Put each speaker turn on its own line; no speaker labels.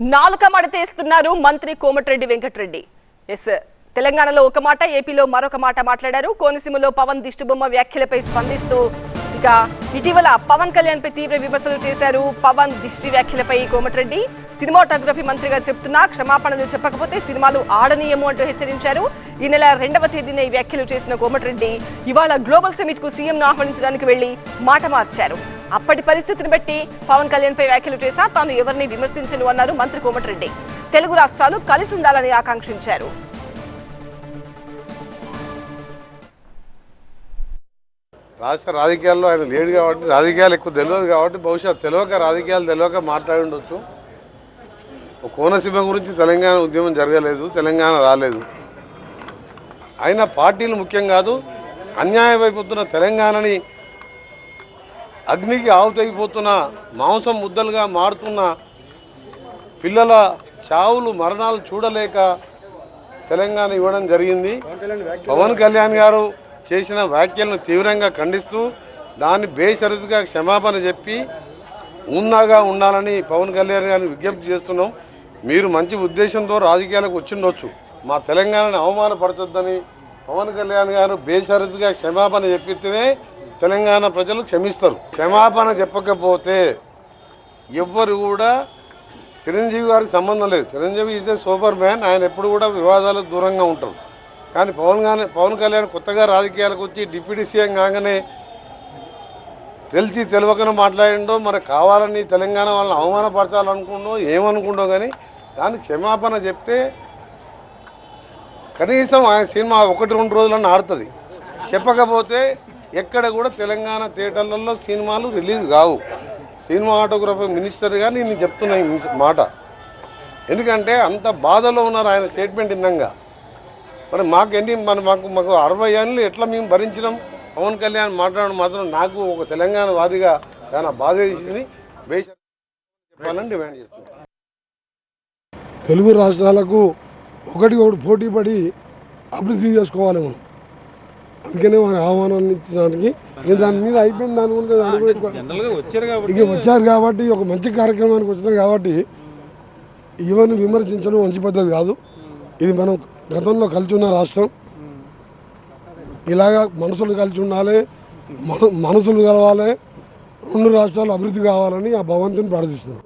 నాలుక మడతేస్తున్నారు మంత్రి కోమటిరెడ్డి వెంకటరెడ్డి. ఎస్ తెలంగాణలో ఒక మాట ఏపీలో మరొక మాట మాట్లాడారు. కోనసీమలో పవన్ దిష్టిబొమ్మ వ్యాఖ్యలపై స్పందిస్తూ ఇక ఇటీవల పవన్ కళ్యాణ్ పై తీవ్ర విమర్శలు చేశారు పవన్ దిష్టి వ్యాఖ్యలపై కోమటిరెడ్డి. సినిమాటోగ్రఫీ మంత్రిగా చెప్తున్నా క్షమాపణలు చెప్పకపోతే సినిమాలు ఆడనీయము అంటూ హెచ్చరించారు. ఈ నెల రెండవ తేదీన ఈ వ్యాఖ్యలు చేసిన కోమటిరెడ్డి ఇవాళ గ్లోబల్ సమిట్కు సీఎంను ఆహ్వానించడానికి వెళ్ళి మాట మార్చారు. అప్పటి పరిస్థితిని బట్టి పవన్ కళ్యాణ్పై వ్యాఖ్యలు చేశా తాను ఎవరిని విమర్శించను అన్నారు మంత్రి కోమటిరెడ్డి. తెలుగు రాష్ట్రాలు కలిసి ఉండాలని ఆకాంక్షించారు.
రాష్ట్ర రాజకీయాల్లో ఆయన లేడు కాబట్టి రాజకీయాలు ఎక్కువ తెలియదు కాబట్టి బహుశా తెలియక రాజకీయాలు తెలియక మాట్లాడి ఉండొచ్చు. కోనసీమ గురించి తెలంగాణ ఉద్యమం జరగలేదు తెలంగాణ రాలేదు. అయినా పార్టీలు ముఖ్యం కాదు అన్యాయం అయిపోతున్న తెలంగాణని అగ్నికి ఆవుతైపోతున్న మాంసం ముద్దలుగా మారుతున్న పిల్లల చావులు మరణాలు చూడలేక తెలంగాణ ఇవ్వడం జరిగింది. పవన్ కళ్యాణ్ గారు చేసిన వ్యాఖ్యలను తీవ్రంగా ఖండిస్తూ దాన్ని బేషరతుగా క్షమాపణ చెప్పి ఉన్నాగా ఉండాలని పవన్ కళ్యాణ్ గారిని విజ్ఞప్తి చేస్తున్నాం. మీరు మంచి ఉద్దేశంతో రాజకీయాలకు వచ్చిండొచ్చు. మా తెలంగాణని అవమానపరచొద్దని పవన్ కళ్యాణ్ గారు బేషరతుగా క్షమాపణ చెప్పితేనే తెలంగాణ ప్రజలు క్షమిస్తారు. క్షమాపణ చెప్పకపోతే ఎవ్వరు కూడా చిరంజీవి గారికి సంబంధం లేదు. Chiranjeevi is a superman ఆయన ఎప్పుడు కూడా వివాదాలకు దూరంగా ఉంటారు. కానీ పవన్ కానీ పవన్ కళ్యాణ్ కొత్తగా రాజకీయాలకు వచ్చి డిప్యూటీ సీఎం కాగానే తెలిసి తెలియకనే మాట్లాడిండో మరి కావాలని తెలంగాణ వాళ్ళని అవమానపరచాలనుకుండో ఏమనుకుండో కానీ దానికి క్షమాపణ చెప్తే కనీసం ఆయన సినిమా ఒకటి రెండు రోజులన్నా ఆడుతుంది. చెప్పకపోతే ఎక్కడ కూడా తెలంగాణ థియేటర్లలో సినిమాలు రిలీజ్ కావు. సినిమాటోగ్రఫీ మినిస్టర్గా నేను చెప్తున్నా ఈ మాట. ఎందుకంటే అంత బాధలో ఉన్నారు ఆయన స్టేట్మెంట్ ఇందంగా మరి మాకు ఎన్ని మన మాకు మాకు అరవై ఏళ్ళు ఎట్లా మేము భరించినాం? పవన్ కళ్యాణ్ మాట్లాడడం మాత్రం నాకు ఒక తెలంగాణ వాదిగా చాలా బాధ వేసింది. చెప్పాలని డిమాండ్ చేస్తున్నాను
తెలుగు రాష్ట్రాలకు ఒకటి ఒకటి పోటీ పడి అభివృద్ధి చేసుకోవాలి మనం. అందుకనే వారి ఆహ్వానాన్నించడానికి ఇక దాని మీద అయిపోయింది దాని గురించి దాని కూడా ఎక్కువ ఇక వచ్చారు కాబట్టి ఒక మంచి కార్యక్రమానికి వచ్చినాం కాబట్టి ఈవెన్ విమర్శించడం మంచి పద్ధతి కాదు. ఇది మనం గతంలో కలిసి ఉన్న రాష్ట్రం. ఇలాగా మనసులు కలిసి ఉండాలి మన- మనసులు కలవాలి రెండు రాష్ట్రాలు అభివృద్ధి కావాలని ఆ భగవంతుని ప్రార్థిస్తున్నాం.